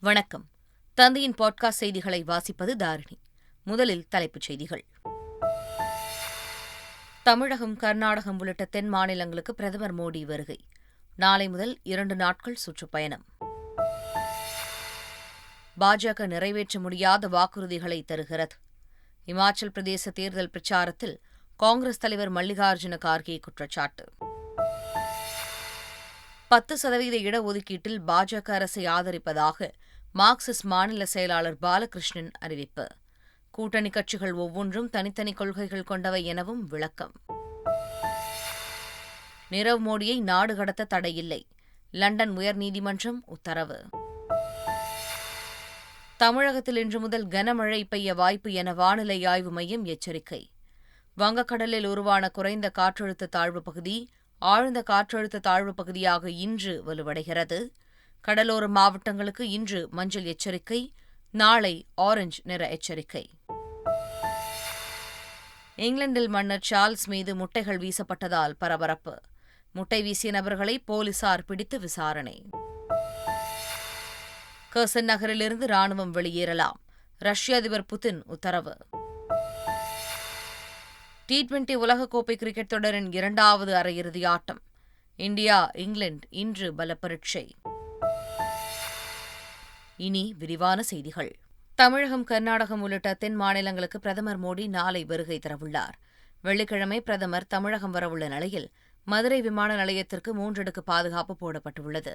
வணக்கம். தந்தையின் பாட்காஸ்ட் செய்திகளை வாசிப்பது தாரிணி. முதலில் தலைப்புச் செய்திகள். தமிழகம் கர்நாடகம் உள்ளிட்ட தென் மாநிலங்களுக்கு பிரதமர் மோடி வருகை. நாளை முதல் இரண்டு நாட்கள் சுற்றுப்பயணம். பாஜக நிறைவேற்ற முடியாத வாக்குறுதிகளை தருகிறது. இமாச்சல் பிரதேச தேர்தல் பிரச்சாரத்தில் காங்கிரஸ் தலைவர் மல்லிகார்ஜுன கார்கே குற்றச்சாட்டு. பத்து சதவீத இடஒதுக்கீட்டில் பாஜக அரசை ஆதரிப்பதாக மார்க்சிஸ்ட் மாநில செயலாளர் பாலகிருஷ்ணன் அறிவிப்பு. கூட்டணி கட்சிகள் ஒவ்வொன்றும் தனித்தனி கொள்கைகள் கொண்டவை எனவும் விளக்கம். நிரவ் மோடியை நாடு கடத்த தடையில்லை. லண்டன் உயர்நீதிமன்றம் உத்தரவு. தமிழகத்தில் இன்று முதல் கனமழை பெய்ய வாய்ப்பு என வானிலை ஆய்வு மையம் எச்சரிக்கை. வங்கக்கடலில் உருவான குறைந்த காற்றழுத்த தாழ்வு பகுதி ஆழ்ந்த காற்றழுத்த தாழ்வு பகுதியாக இன்று வலுவடைகிறது. கடலோர மாவட்டங்களுக்கு இன்று மஞ்சள் எச்சரிக்கை நாளை ஆரஞ்சு நிற எச்சரிக்கை. இங்கிலாந்தில் மன்னர் சார்ல்ஸ் மீது முட்டைகள் வீசப்பட்டதால் பரபரப்பு. முட்டை வீசிய நபர்களை போலீசார் பிடித்து விசாரணை. கர்சன் நகரிலிருந்து ராணுவம் வெளியேறலாம். ரஷ்ய அதிபர் புதின் உத்தரவு. டி டுவெண்டி உலகக்கோப்பை கிரிக்கெட் தொடரின் இரண்டாவது அரையிறுதி ஆட்டம். இந்தியா இங்கிலாந்து இன்று பலப்பரீட்சை. இனி விரிவான செய்திகள். தமிழகம் கர்நாடகம் உள்ளிட்ட தென் மாநிலங்களுக்கு பிரதமர் மோடி நாளை வருகை தரவுள்ளார். வெள்ளிக்கிழமை பிரதமர் தமிழகம் வரவுள்ள நிலையில் மதுரை விமான நிலையத்திற்கு மூன்றடுக்கு பாதுகாப்பு போடப்பட்டுள்ளது.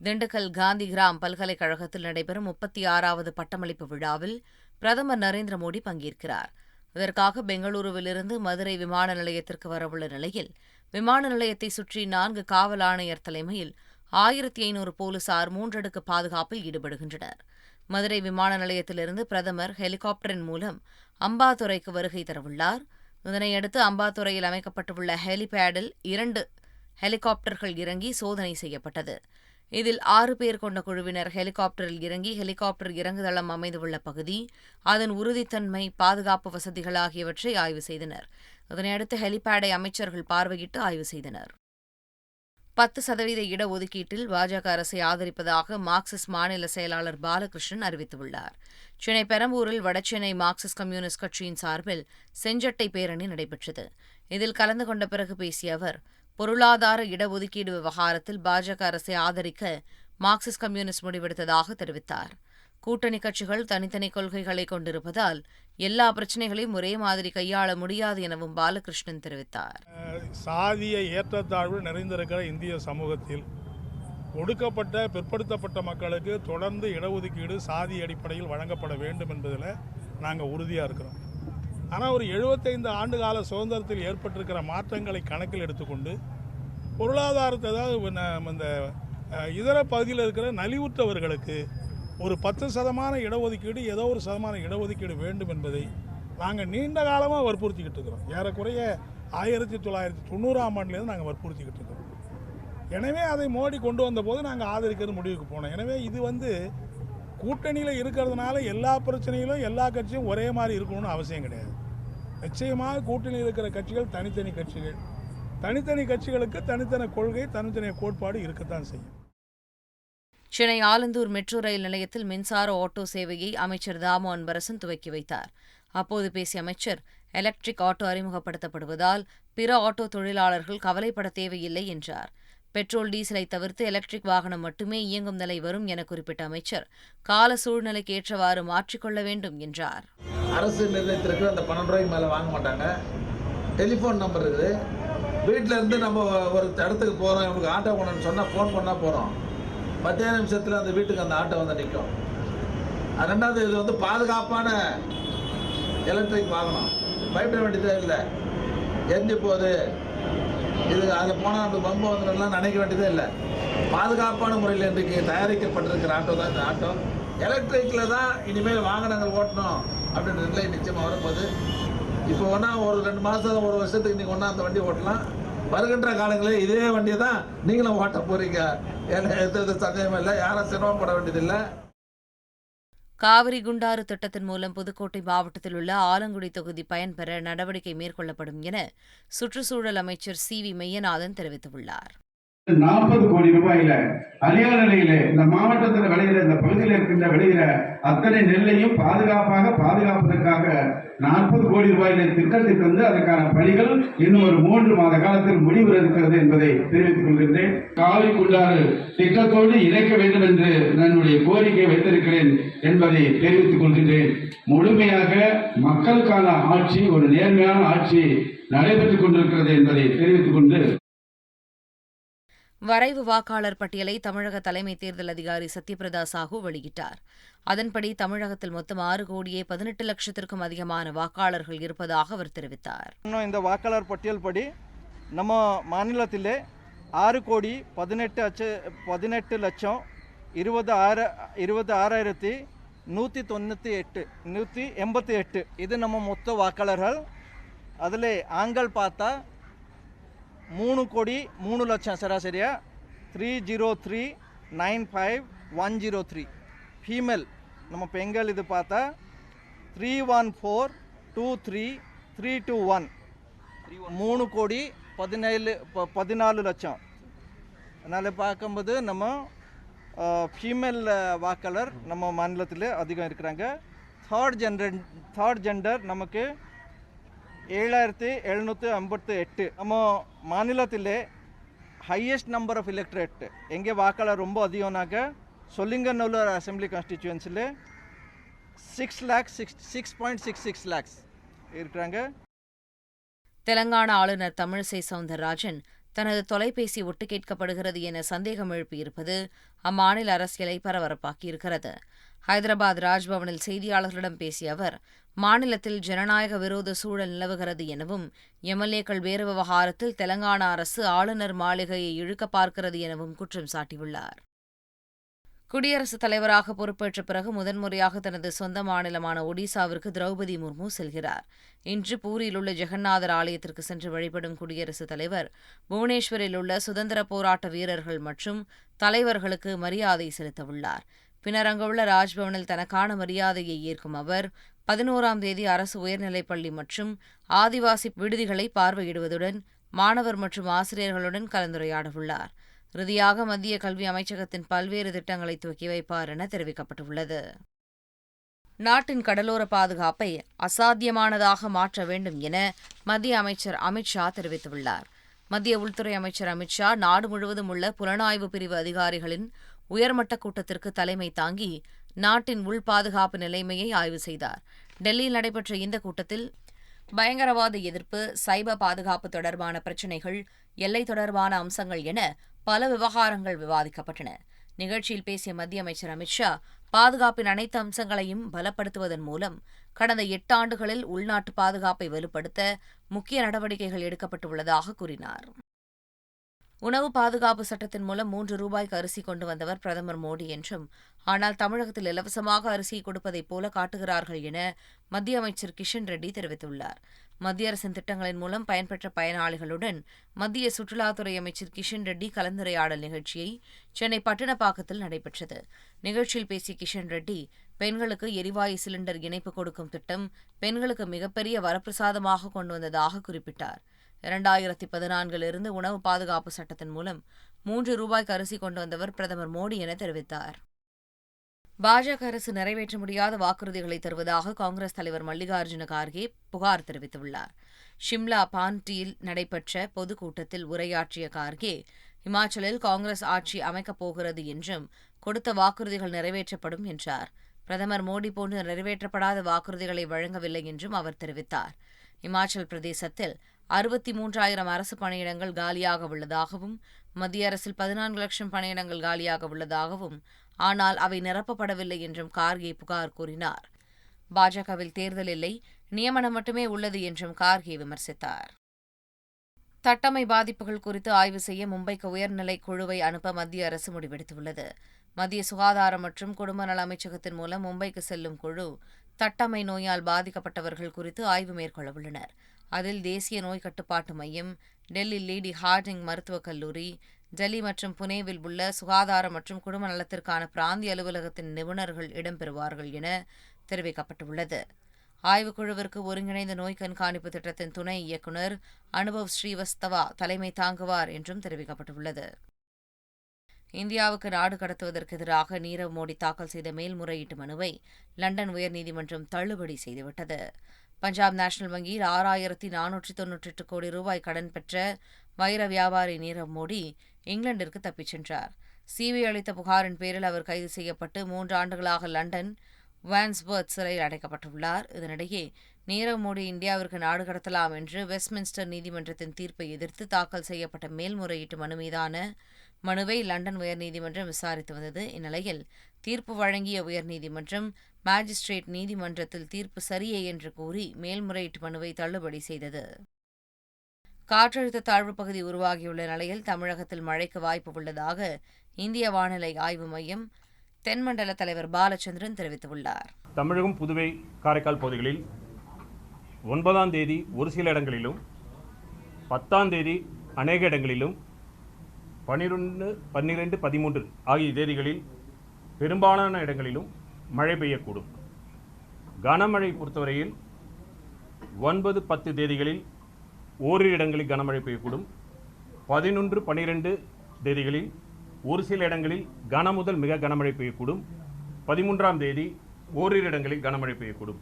திண்டுக்கல் காந்திகிராம் பல்கலைக்கழகத்தில் நடைபெறும் முப்பத்தி ஆறாவது பட்டமளிப்பு விழாவில் பிரதமர் நரேந்திர மோடி பங்கேற்கிறார். இதற்காக பெங்களூருவிலிருந்து மதுரை விமான நிலையத்திற்கு வரவுள்ள நிலையில் விமான நிலையத்தை சுற்றி நான்கு காவல் ஆணையர் தலைமையில் ஆயிரத்தி ஐநூறு போலீசார் மூன்றடுக்கு பாதுகாப்பில் ஈடுபடுகின்றனர். மதுரை விமான நிலையத்திலிருந்து பிரதமர் ஹெலிகாப்டரின் மூலம் அம்பாதுரைக்கு வருகை தரவுள்ளார். இதனையடுத்து அம்பாதுரையில் அமைக்கப்பட்டுள்ள ஹெலிபேடில் இரண்டு ஹெலிகாப்டர்கள் இறங்கி சோதனை செய்யப்பட்டது. இதில் ஆறு பேர் கொண்ட குழுவினர் ஹெலிகாப்டரில் இறங்கி ஹெலிகாப்டர் இறங்குதளம் அமைந்துள்ள பகுதி அதன் உறுதித்தன்மை பாதுகாப்பு வசதிகள் ஆகியவற்றை ஆய்வு செய்தனர். இதனையடுத்து ஹெலிபேடை அமைச்சர்கள் பார்வையிட்டு ஆய்வு செய்தனர். பத்து சதவீத இடஒதுக்கீட்டில் பாஜக அரசை ஆதரிப்பதாக மார்க்சிஸ்ட் மாநில செயலாளர் பாலகிருஷ்ணன் அறிவித்துள்ளார். சென்னை பெரம்பூரில் வடசென்னை மார்க்சிஸ்ட் கம்யூனிஸ்ட் கட்சியின் சார்பில் செஞ்சட்டை பேரணி நடைபெற்றது. இதில் கலந்து கொண்ட பிறகு பேசிய அவர் பொருளாதார இடஒதுக்கீடு விவகாரத்தில் பாஜக அரசை ஆதரிக்க மார்க்சிஸ்ட் கம்யூனிஸ்ட் முடிவெடுத்ததாக தெரிவித்தார். கூட்டணி கட்சிகள் தனித்தனி கொள்கைகளை கொண்டிருப்பதால் எல்லா பிரச்சனைகளையும் ஒரே மாதிரி கையாள முடியாது எனவும் பாலகிருஷ்ணன் தெரிவித்தார். சாதிய ஏற்றத்தாழ்வு நிறைந்திருக்கிற இந்திய சமூகத்தில் ஒடுக்கப்பட்ட பிற்படுத்தப்பட்ட மக்களுக்கு தொடர்ந்து இடஒதுக்கீடு சாதி அடிப்படையில் வழங்கப்பட வேண்டும் என்பதில் நாங்கள் உறுதியாக இருக்கிறோம். ஆனால் ஒரு எழுபத்தைந்து ஆண்டு கால சுதந்திரத்தில் ஏற்பட்டிருக்கிற மாற்றங்களை கணக்கில் எடுத்துக்கொண்டு பொருளாதாரத்தை அதாவது இந்த இதர பகுதியில் இருக்கிற நலிவுற்றவர்களுக்கு ஒரு பத்து சதமான இடஒதுக்கீடு ஏதோ ஒரு சதமான இடஒதுக்கீடு வேண்டும் என்பதை நாங்கள் நீண்ட காலமாக வற்புறுத்திக்கிட்டு இருக்கிறோம். ஏறக்குறைய ஆயிரத்தி தொள்ளாயிரத்தி தொண்ணூறாம் ஆண்டுலேருந்து நாங்கள் வற்புறுத்திக்கிட்டு இருக்கிறோம். எனவே அதை மோடி கொண்டு வந்தபோது நாங்கள் ஆதரிக்கிறது முடிவுக்கு போனோம். எனவே இது வந்து கூட்டணியில் இருக்கிறதுனால எல்லா பிரச்சனையிலும் எல்லா கட்சியும் ஒரே மாதிரி இருக்கணும்னு அவசியம் கிடையாது. நிச்சயமாக கூட்டணியில் இருக்கிற கட்சிகள் தனித்தனி கட்சிகள். தனித்தனி கட்சிகளுக்கு தனித்தனி கொள்கை தனித்தனி கோட்பாடு இருக்கத்தான் செய்யும். சென்னை ஆலந்தூர் மெட்ரோ ரயில் நிலையத்தில் மின்சார ஆட்டோ சேவையை அமைச்சர் தாமோ அன்பரசன் துவக்கி வைத்தார். அப்போது பேசிய அமைச்சர் எலக்ட்ரிக் ஆட்டோ அறிமுகப்படுத்தப்படுவதால் பிற ஆட்டோ தொழிலாளர்கள் கவலைப்பட தேவையில்லை என்றார். பெட்ரோல் டீசலை தவிர்த்து எலக்ட்ரிக் வாகனம் மட்டுமே இயங்கும் நிலை வரும் என குறிப்பிட்ட அமைச்சர் கால சூழ்நிலைக்கு ஏற்றவாறு மாற்றிக்கொள்ள வேண்டும் என்றார். அரசு நிர்ணயித்திருக்கிற அந்த பன்னெண்டு ரூபாய்க்கு மேலே வாங்க மாட்டாங்க. டெலிஃபோன் நம்பர் இருக்குது வீட்டில் இருந்து நம்ம ஒரு இடத்துக்கு போகிறோம் இவங்களுக்கு ஆட்டோ போகணும்னு சொன்னால் ஃபோன் பண்ணால் போகிறோம் மத்திய நிமிஷத்தில் அந்த வீட்டுக்கு அந்த ஆட்டோ வந்து நிற்கும் ரெண்டாவது இது வந்து பாதுகாப்பான எலக்ட்ரிக் வாகனம். பயப்பட வேண்டியதே இல்லை எரிஞ்சு போகுது. இது அதில் போனால் அந்த பம்பு வந்துடலாம் நினைக்க வேண்டியதே இல்லை. பாதுகாப்பான முறையில் இன்றைக்கு தயாரிக்கப்பட்டிருக்கிற ஆட்டோ தான் இந்த ஆட்டோ. எலக்ட்ரிக்கில் தான் இனிமேல் வாகனங்கள் ஓட்டணும் அப்படின்ற நிலை நிச்சயமாக வரும்போது இப்போ ஒன்றா ஒரு ரெண்டு மாதம் ஒரு வருஷத்துக்கு இன்றைக்கி ஒன்றா அந்த வண்டி ஓட்டலாம். வருகின்ற காலங்களில் இதே வண்டியை தான் நீங்களும் ஓட்ட போறீங்க. எந்த சந்தேகமும் இல்லை. யாரும் சிரமப்பட வேண்டியதில்லை. காவிரி குண்டாறு திட்டத்தின் மூலம் புதுக்கோட்டை மாவட்டத்தில் உள்ள ஆலங்குடி தொகுதி பயன்பெற நடவடிக்கை மேற்கொள்ளப்படும் என சுற்றுச்சூழல் அமைச்சர் சி வி மெய்யநாதன் தெரிவித்துள்ளார். நாற்பது கோடி ரூபாயில அழியா நிலையில இந்த மாவட்டத்தில் விளைகிற இந்த பகுதியில் இருக்கின்ற விளைகிற அத்தனை நெல்லையும் பாதுகாப்பாக பாதுகாப்பதற்காக நாற்பது கோடி ரூபாயில திட்டத்தை தந்து அதற்கான பணிகள் இன்னும் ஒரு மூன்று மாத காலத்தில் முடிவு இருக்கிறது என்பதை தெரிவித்துக் கொள்கின்றேன். காவி குண்டாறு திட்டத்தோடு இணைக்க வேண்டும் என்று என்னுடைய கோரிக்கை வைத்திருக்கிறேன் என்பதை தெரிவித்துக் கொள்கின்றேன். முழுமையாக மக்களுக்கான ஆட்சி ஒரு நேர்மையான ஆட்சி நடைபெற்றுக் கொண்டிருக்கிறது என்பதை தெரிவித்துக் கொண்டு வரைவு வாக்காளர் பட்டியலை தமிழக தலைமை தேர்தல் அதிகாரி சத்யபிரதா சாஹூ வெளியிட்டார். அதன்படி தமிழகத்தில் மொத்தம் ஆறு கோடியே பதினெட்டு லட்சத்திற்கும் அதிகமான வாக்காளர்கள் இருப்பதாக அவர் தெரிவித்தார். இந்த வாக்காளர் பட்டியல் படி நம்ம மாநிலத்திலே ஆறு கோடி பதினெட்டு அச்ச பதினெட்டு லட்சம் இருபது ஆறு இருபது ஆறாயிரத்தி நூற்றி தொண்ணூற்றி எட்டு நூற்றி எண்பத்தி எட்டு. இது நம்ம மொத்த வாக்காளர்கள். அதில் ஆண்கள் பார்த்தா மூணு கோடி மூணு லட்சம் சராசரியாக three zero three nine five one zero three female நம்ம பெண்கள் இது பார்த்தா? Three one four two three three two one மூணு கோடி பதினேழு ப- பதினாலு லட்சம். அதனால் பார்க்கும்போது நம்ம ஃபீமேல் வாக்காளர் நம்ம மாநிலத்தில் அதிகம் இருக்கிறாங்க. தேர்ட் ஜென்ரன் தேர்ட் ஜெண்டர் நமக்கு ஏழாயிரத்தி எழுநூற்றி ஐம்பத்து எட்டு. நம்ம மாநிலத்திலே ஹையஸ்ட் நம்பர் ஆஃப் எலக்ட்ரேட் எங்கே வாக்காளர் ரொம்ப அதிகம்னாக்க Sholinganallur assembly கான்ஸ்டிடியூன்சியில் six lakhs six six point six six lakhs இருக்கிறாங்க. தெலங்கானா ஆளுநர் தமிழிசை சவுந்தரராஜன் தனது தொலைபேசி ஒட்டு கேட்கப்படுகிறது என சந்தேகம் எழுப்பியிருப்பது அம்மாநில அரசியலை பரபரப்பாக்கியிருக்கிறது. ஹைதராபாத் ராஜ்பவனில் செய்தியாளர்களிடம் பேசிய அவர் மாநிலத்தில் ஜனநாயக விரோத சூழல் நிலவுகிறது எனவும் எம்எல்ஏக்கள் வேறு விவகாரத்தில் தெலங்கானா அரசு ஆளுநர் மாளிகையை இழுக்க பார்க்கிறது எனவும் குற்றம் சாட்டியுள்ளார். குடியரசுத் தலைவராக பொறுப்பேற்ற பிறகு முதன்முறையாக தனது சொந்த மாநிலமான ஒடிசாவிற்கு திரௌபதி முர்மு செல்கிறார். இன்று பூரியில் உள்ள ஜெகநாதர் ஆலயத்திற்கு சென்று வழிபடும் குடியரசுத் தலைவர் புவனேஸ்வரில் உள்ள சுதந்திர போராட்ட வீரர்கள் மற்றும் தலைவர்களுக்கு மரியாதை செலுத்தவுள்ளார். பின்னர் அங்குள்ள ராஜ்பவனில் தனக்கான மரியாதையை ஏற்கும் அவர் பதினோராம் தேதி அரசு உயர்நிலைப்பள்ளி மற்றும் ஆதிவாசி விடுதிகளை பார்வையிடுவதுடன் மாணவர் மற்றும் ஆசிரியர்களுடன் கலந்துரையாடவுள்ளார். இறுதியாக மத்திய கல்வி அமைச்சகத்தின் பல்வேறு திட்டங்களை துவக்கி வைப்பார் என தெரிவிக்கப்பட்டுள்ளது. நாட்டின் கடலோர பாதுகாப்பை அசாத்தியமானதாக மாற்ற வேண்டும் என மத்திய அமைச்சர் அமித்ஷா தெரிவித்துள்ளார். மத்திய உள்துறை அமைச்சர் அமித்ஷா நாடு முழுவதும் உள்ள புலனாய்வு பிரிவு அதிகாரிகளின் உயர்மட்ட கூட்டத்திற்கு தலைமை தாங்கி நாட்டின் உள் பாதுகாப்பு நிலைமையை ஆய்வு செய்தார். டெல்லியில் நடைபெற்ற இந்த கூட்டத்தில் பயங்கரவாத எதிர்ப்பு சைபர் பாதுகாப்பு தொடர்பான பிரச்சினைகள் எல்லை தொடர்பான அம்சங்கள் என பல விவகாரங்கள் விவாதிக்கப்பட்டன. நிகழ்ச்சியில் பேசிய மத்திய அமைச்சர் அமித்ஷா பாதுகாப்பின் அனைத்து அம்சங்களையும் பலப்படுத்துவதன் மூலம் கடந்த எட்டு ஆண்டுகளில் உள்நாட்டு பாதுகாப்பை வலுப்படுத்த முக்கிய நடவடிக்கைகள் எடுக்கப்பட்டுள்ளதாக கூறினார். உணவு பாதுகாப்பு சட்டத்தின் மூலம் மூன்று ரூபாய்க்கு அரிசி கொண்டு வந்தவர் பிரதமர் மோடி என்றும் ஆனால் தமிழகத்தில் இலவசமாக அரிசி கொடுப்பதைப் போல காட்டுகிறார்கள் என மத்திய அமைச்சர் கிஷன் ரெட்டி தெரிவித்துள்ளார். மத்திய அரசின் திட்டங்களின் மூலம் பயன்பெற்ற பயனாளிகளுடன் மத்திய சுற்றுலாத்துறை அமைச்சர் கிஷன் ரெட்டி கலந்துரையாடல் நிகழ்ச்சியை சென்னை பட்டினப்பாக்கத்தில் நடைபெற்றது. நிகழ்ச்சியில் பேசிய கிஷன் ரெட்டி பெண்களுக்கு எரிவாயு சிலிண்டர் இணைப்பு கொடுக்கும் திட்டம் பெண்களுக்கு மிகப்பெரிய வரப்பிரசாதமாக கொண்டு வந்ததாக குறிப்பிட்டார். இரண்டாயிரத்தி பதினான்கிலிருந்து உணவு பாதுகாப்பு சட்டத்தின் மூலம் மூன்று ரூபாய்க்கு அரிசி கொண்டு வந்தவர் பிரதமர் மோடி என தெரிவித்தார். பாஜக அரசு நிறைவேற்ற முடியாத வாக்குறுதிகளை தருவதாக காங்கிரஸ் தலைவர் மல்லிகார்ஜுன கார்கே புகார் தெரிவித்துள்ளார். ஷிம்லா பான்டியில் நடைபெற்ற பொதுக்கூட்டத்தில் உரையாற்றிய கார்கே இமாச்சலில் காங்கிரஸ் ஆட்சி அமைக்கப் போகிறது என்றும் கொடுத்த வாக்குறுதிகள் நிறைவேற்றப்படும் என்றார். பிரதமர் மோடி போன்று நிறைவேற்றப்படாத வாக்குறுதிகளை வழங்கவில்லை என்றும் அவர் தெரிவித்தார். இமாச்சல் பிரதேசத்தில் அறுபத்தி மூன்றாயிரம் அரசு பணியிடங்கள் காலியாக உள்ளதாகவும் மத்திய அரசில் பதினான்கு லட்சம் பணியிடங்கள் காலியாக உள்ளதாகவும் ஆனால் அவை நிரப்பப்படவில்லை என்றும் கார்கே புகார் கூறினார். பாஜகவில் தேர்தல் இல்லை நியமனம் மட்டுமே உள்ளது என்றும் கார்கே விமர்சித்தார். தட்டமை பாதிப்புகள் குறித்து ஆய்வு செய்ய மும்பைக்கு உயர்நிலை குழுவை அனுப்ப மத்திய அரசு முடிவெடுத்துள்ளது. மத்திய சுகாதாரம் மற்றும் குடும்ப நல அமைச்சகத்தின் மூலம் மும்பைக்கு செல்லும் குழு தட்டமை நோயால் பாதிக்கப்பட்டவர்கள் குறித்து ஆய்வு மேற்கொள்ள உள்ளனர். அதில் தேசிய நோய் கட்டுப்பாட்டு மையம் டெல்லி லேடி ஹார்டிங் மருத்துவக் கல்லூரி டெல்லி மற்றும் புனேவில் உள்ள சுகாதாரம் மற்றும் குடும்ப நலத்திற்கான பிராந்திய அலுவலகத்தின் நிபுணர்கள் இடம்பெறுவார்கள் என தெரிவிக்கப்பட்டுள்ளது. ஆய்வுக்குழுவிற்கு ஒருங்கிணைந்த நோய் கண்காணிப்பு திட்டத்தின் துணை இயக்குநர் அனுபவ் ஸ்ரீவஸ்தவா தலைமை தாங்குவார் என்றும் தெரிவிக்கப்பட்டுள்ளது. இந்தியாவுக்கு நாடு கடத்துவதற்கு எதிராக நீரவ் மோடி தாக்கல் செய்த மேல்முறையீட்டு மனுவை லண்டன் உயர்நீதிமன்றம் தள்ளுபடி செய்துவிட்டது. பஞ்சாப் நேஷனல் வங்கியில் ஆறாயிரத்தி நானூற்றி தொன்னூற்றி எட்டு கோடி ரூபாய் கடன் பெற்ற வைர வியாபாரி நீரவ் மோடி இங்கிலாந்திற்கு தப்பிச் சென்றார். சிபிஐ அளித்த புகாரின் பேரில் அவர் கைது செய்யப்பட்டு மூன்று ஆண்டுகளாக லண்டன் வான்ஸ்பர்த் சிறையில் அடைக்கப்பட்டுள்ளார். இதனிடையே நீரவ் மோடி இந்தியாவிற்கு நாடு கடத்தலாம் என்று வெஸ்ட்மின்ஸ்டர் நீதிமன்றத்தின் தீர்ப்பை எதிர்த்து தாக்கல் செய்யப்பட்ட மேல்முறையீட்டு மனு மீதான மனுவை லண்டன் உயர்நீதிமன்றம் விசாரித்து வந்தது. இந்நிலையில் தீர்ப்பு வழங்கிய உயர்நீதிமன்றம் மாஜிஸ்ட்ரேட் நீதிமன்றத்தில் தீர்ப்பு சரியே என்று கூறி மேல்முறையீட்டு மனுவை தள்ளுபடி செய்தது. காற்றழுத்த தாழ்வு பகுதி உருவாகியுள்ள நிலையில் தமிழகத்தில் மழைக்கு வாய்ப்பு உள்ளதாக இந்திய வானிலை ஆய்வு மையம் தென்மண்டல தலைவர் பாலச்சந்திரன் தெரிவித்துள்ளார். தமிழகம் புதுவை காரைக்கால் பகுதிகளில் ஒன்பதாம் தேதி ஒரு சில இடங்களிலும் பத்தாம் தேதி அநேக இடங்களிலும் பன்னிரெண்டு பன்னிரெண்டு பதிமூன்று ஆகிய தேதிகளில் பெரும்பாலான இடங்களிலும் மழை பெய்யக்கூடும். கனமழை பொறுத்தவரையில் ஒன்பது பத்து தேதிகளில் ஓரிரு இடங்களில் கனமழை பெய்யக்கூடும். பதினொன்று பன்னிரெண்டு தேதிகளில் ஒரு சில இடங்களில் கன முதல் மிக கனமழை பெய்யக்கூடும். பதிமூன்றாம் தேதி ஓரிரு இடங்களில் கனமழை பெய்யக்கூடும்.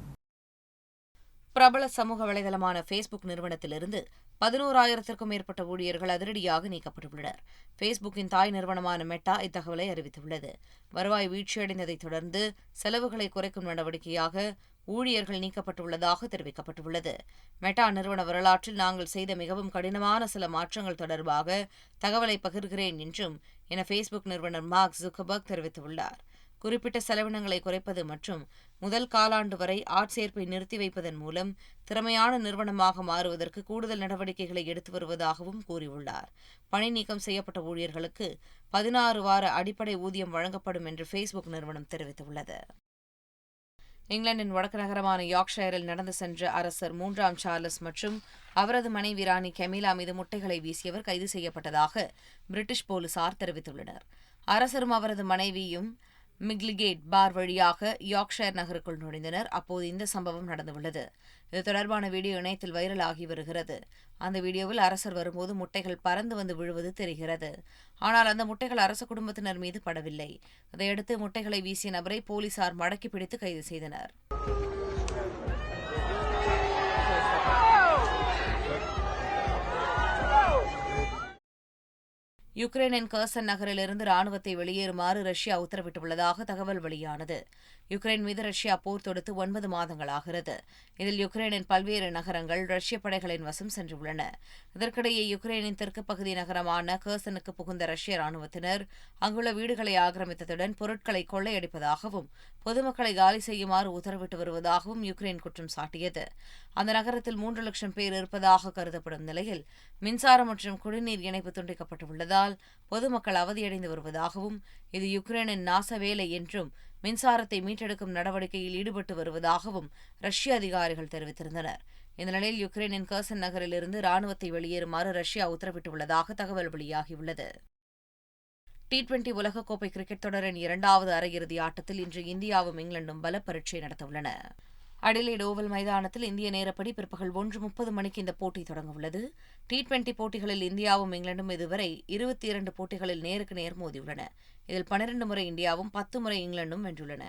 பிரபல சமூக வலைதளமான ஃபேஸ்புக் நிறுவனத்திலிருந்து பதினோராயிரத்திற்கும் மேற்பட்ட ஊழியர்கள் அதிரடியாக நீக்கப்பட்டுள்ளனர். ஃபேஸ்புக்கின் தாய் நிறுவனமான மெட்டா இத்தகவலை அறிவித்துள்ளது. வருவாய் வீழ்ச்சியடைந்ததைத் தொடர்ந்து செலவுகளை குறைக்கும் நடவடிக்கையாக ஊழியர்கள் நீக்கப்பட்டுள்ளதாக தெரிவிக்கப்பட்டுள்ளது. மெட்டா நிறுவன வரலாற்றில் நாங்கள் செய்த மிகவும் கடினமான சில மாற்றங்கள் தொடர்பாக தகவலை பகிர்கிறேன் என்றும் என ஃபேஸ்புக் நிறுவனர் மார்க் ஜுக்கபர்க் தெரிவித்துள்ளார். குறிப்பிட்ட செலவினங்களை குறைப்பது மற்றும் முதல் காலாண்டு வரை ஆட்சேர்ப்பை நிறுத்தி வைப்பதன் மூலம் திறமையான நிறுவனமாக மாறுவதற்கு கூடுதல் நடவடிக்கைகளை எடுத்து வருவதாகவும் கூறியுள்ளார். பணி நீக்கம் செய்யப்பட்ட ஊழியர்களுக்கு பதினாறு வார அடிப்படை ஊதியம் வழங்கப்படும் என்று ஃபேஸ்புக் நிறுவனம் தெரிவித்துள்ளது. இங்கிலாந்தின் வடக்கு நகரமான யார்க்ஷயரில் நடந்து சென்ற அரசர் மூன்றாம் சார்லஸ் மற்றும் அவரது மனைவி ராணி கெமிலா மீது முட்டைகளை வீசியவர் கைது செய்யப்பட்டதாக பிரிட்டிஷ் போலீசார் தெரிவித்துள்ளனர். அரசரும் அவரது மனைவியும் மிக்லிகேட் பார் வழியாக யார்க்ஷயர் நகருக்குள் நுழைந்தனர். அப்போது இந்த சம்பவம் நடந்துள்ளது. இது தொடர்பான வீடியோ இணையத்தில் வைரலாகி வருகிறது. அந்த வீடியோவில் அரசர் வரும்போது முட்டைகள் பறந்து வந்து விழுவது தெரிகிறது. ஆனால் அந்த முட்டைகள் அரச குடும்பத்தினர் மீது படவில்லை. இதையடுத்து முட்டைகளை வீசிய நபரை போலீசார் மடக்கி பிடித்து கைது செய்தனர். யுக்ரைனின் கர்சன் நகரிலிருந்து ராணுவத்தை வெளியேறுமாறு ரஷ்யா உத்தரவிட்டுள்ளதாக தகவல் வெளியானது. யுக்ரைன் மீது ரஷ்யா போர் தொடுத்து ஒன்பது மாதங்களாகிறது இதில் யுக்ரைனின் பல்வேறு நகரங்கள் ரஷ்ய படைகளின் வசம் சென்றுள்ளன. இதற்கிடையே யுக்ரைனின் தெற்கு பகுதி நகரமான கர்சனுக்கு புகுந்த ரஷ்ய ராணுவத்தினர் அங்குள்ள வீடுகளை ஆக்கிரமித்ததுடன் பொருட்களை கொள்ளையடிப்பதாகவும் பொதுமக்களை காலி செய்யுமாறு உத்தரவிட்டு வருவதாகவும் யுக்ரைன் குற்றம் சாட்டியது. அந்த நகரத்தில் மூன்று லட்சம் பேர் இருப்பதாக கருதப்படும் நிலையில் மின்சாரம் மற்றும் குடிநீர் இணைப்பு துண்டிக்கப்பட்டுள்ளதால் பொதுமக்கள் அவதியடைந்து வருவதாகவும் இது யுக்ரைனின் நாச வேலை என்றும் மின்சாரத்தை மீட்டெடுக்கும் நடவடிக்கையில் ஈடுபட்டு வருவதாகவும் ரஷ்ய அதிகாரிகள் தெரிவித்திருந்தனர். இந்த நிலையில் யுக்ரைனின் கர்சன் நகரிலிருந்து ராணுவத்தை வெளியேறுமாறு ரஷ்யா உத்தரவிட்டுள்ளதாக தகவல் வெளியாகியுள்ளது. டி டுவெண்டி உலகக்கோப்பை கிரிக்கெட் தொடரின் இரண்டாவது அரையிறுதி ஆட்டத்தில் இன்று இந்தியாவும் இங்கிலாந்தும் பல பரீட்சை நடத்தவுள்ளன. அடிலேட் ஓவல் மைதானத்தில் இந்திய நேரப்படி பிற்பகல் ஒன்று முப்பது மணிக்கு இந்த போட்டி தொடங்கவுள்ளது. டி டுவெண்டி போட்டிகளில் இந்தியாவும் இங்கிலாந்தும் இதுவரை இருபத்தி இரண்டு போட்டிகளில் நேருக்கு நேர் மோதியுள்ளன. இதில் பனிரண்டு முறை இந்தியாவும் பத்து முறை இங்கிலாந்தும் வென்றுள்ளன.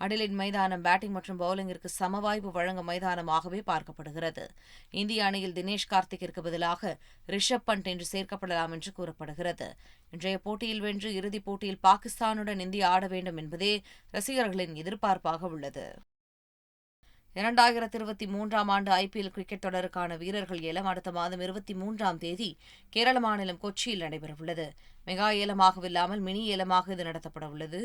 அடிலைட் மைதானம் பேட்டிங் மற்றும் பவுலிங்கிற்கு சமவாய்ப்பு வழங்கும் மைதானமாகவே பார்க்கப்படுகிறது. இந்திய அணியில் தினேஷ் கார்த்திக்கிற்கு பதிலாக ரிஷப் பண்ட் என்று சேர்க்கப்படலாம் என்று கூறப்படுகிறது. இன்றைய போட்டியில் வென்று இறுதிப் போட்டியில் பாகிஸ்தானுடன் இந்தியா ஆட வேண்டும் என்பதே ரசிகர்களின் எதிர்பார்ப்பாக உள்ளது. இரண்டாயிரத்தி இருபத்தி மூன்றாம் ஆண்டு ஐபிஎல் கிரிக்கெட் தொடருக்கான வீரர்கள் ஏலம் அடுத்த மாதம் இருபத்தி மூன்றாம் தேதி கேரள மாநிலம் கொச்சியில் நடைபெறவுள்ளது. மெகா ஏலமாகவில்லாமல் மினி ஏலமாக இது நடத்தப்பட உள்ளது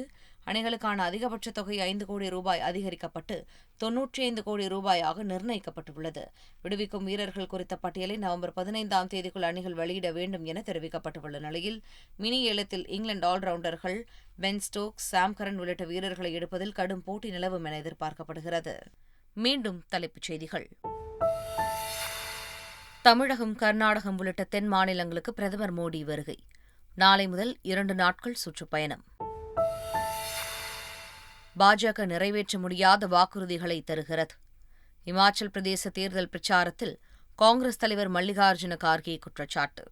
அணிகளுக்கான அதிகபட்ச தொகை ஐந்து கோடி ரூபாய் அதிகரிக்கப்பட்டு தொன்னூற்றி ஐந்து கோடி ரூபாயாக நிர்ணயிக்கப்பட்டுள்ளது. விடுவிக்கும் வீரர்கள் குறித்த பட்டியலை நவம்பர் பதினைந்தாம் தேதிக்குள் அணிகள் வெளியிட வேண்டும் என தெரிவிக்கப்பட்டுள்ள நிலையில் மினி ஏலத்தில் இங்கிலாந்து ஆல்ரவுண்டர்கள் பென் ஸ்டோக்ஸ் சாம்கரன் உள்ளிட்ட வீரர்களை எடுப்பதில் கடும் போட்டி நிலவும் என எதிர்பார்க்கப்படுகிறது. மீண்டும் தலைப்புச் செய்திகள். தமிழகம் கர்நாடகம் உள்ளிட்ட தென் மாநிலங்களுக்கு பிரதமர் மோடி வருகை. நாளை முதல் இரண்டு நாட்கள் சுற்றுப்பயணம். பாஜக நிறைவேற்ற முடியாத வாக்குறுதிகளை தருகிறது. இமாச்சல் பிரதேச தேர்தல் பிரச்சாரத்தில் காங்கிரஸ் தலைவர் மல்லிகார்ஜுன கார்கே குற்றச்சாட்டு.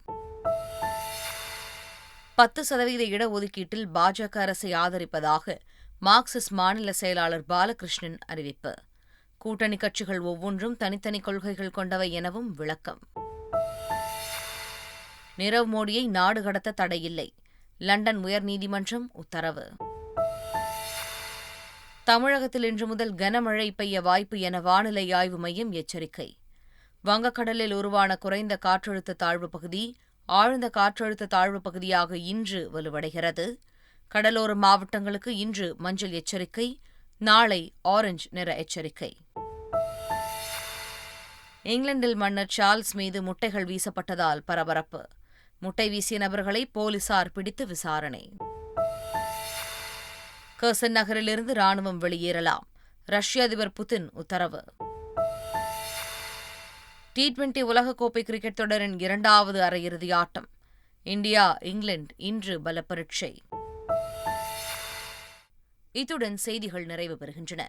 பத்து சதவீத இடஒதுக்கீட்டில் பாஜக அரசை ஆதரிப்பதாக மார்க்சிஸ்ட் மாநில செயலாளர் பாலகிருஷ்ணன் அறிவிப்பு. கூட்டணி கட்சிகள் ஒவ்வொன்றும் தனித்தனி கொள்கைகள் கொண்டவை எனவும் விளக்கம். நிரவ் மோடியை நாடு கடத்த தடையில்லை. லண்டன் உயர்நீதிமன்றம் உத்தரவு. தமிழகத்தில் இன்று முதல் கனமழை பெய்ய வாய்ப்பு என வானிலை ஆய்வு மையம் எச்சரிக்கை. வங்கக்கடலில் உருவான குறைந்த காற்றழுத்த தாழ்வு பகுதி ஆழ்ந்த காற்றழுத்த தாழ்வு பகுதியாக இன்று வலுவடைகிறது. கடலோர மாவட்டங்களுக்கு இன்று மஞ்சள் எச்சரிக்கை நாளை ஆரஞ்சு நிற எச்சரிக்கை. இங்கிலாந்தில் மன்னர் சார்ல்ஸ் மீது முட்டைகள் வீசப்பட்டதால் பரபரப்பு. முட்டை வீசிய நபர்களை போலீசார் பிடித்து விசாரணை. கர்சன் நகரிலிருந்து ராணுவம் வெளியேறலாம். ரஷ்ய அதிபர் புதின் உத்தரவு. டி டுவெண்டி உலகக்கோப்பை கிரிக்கெட் தொடரின் இரண்டாவது அரையிறுதி ஆட்டம். இந்தியா இங்கிலாந்து இன்று பல பரீட்சை இத்துடன் செய்திகள் நிறைவு பெறுகின்றன.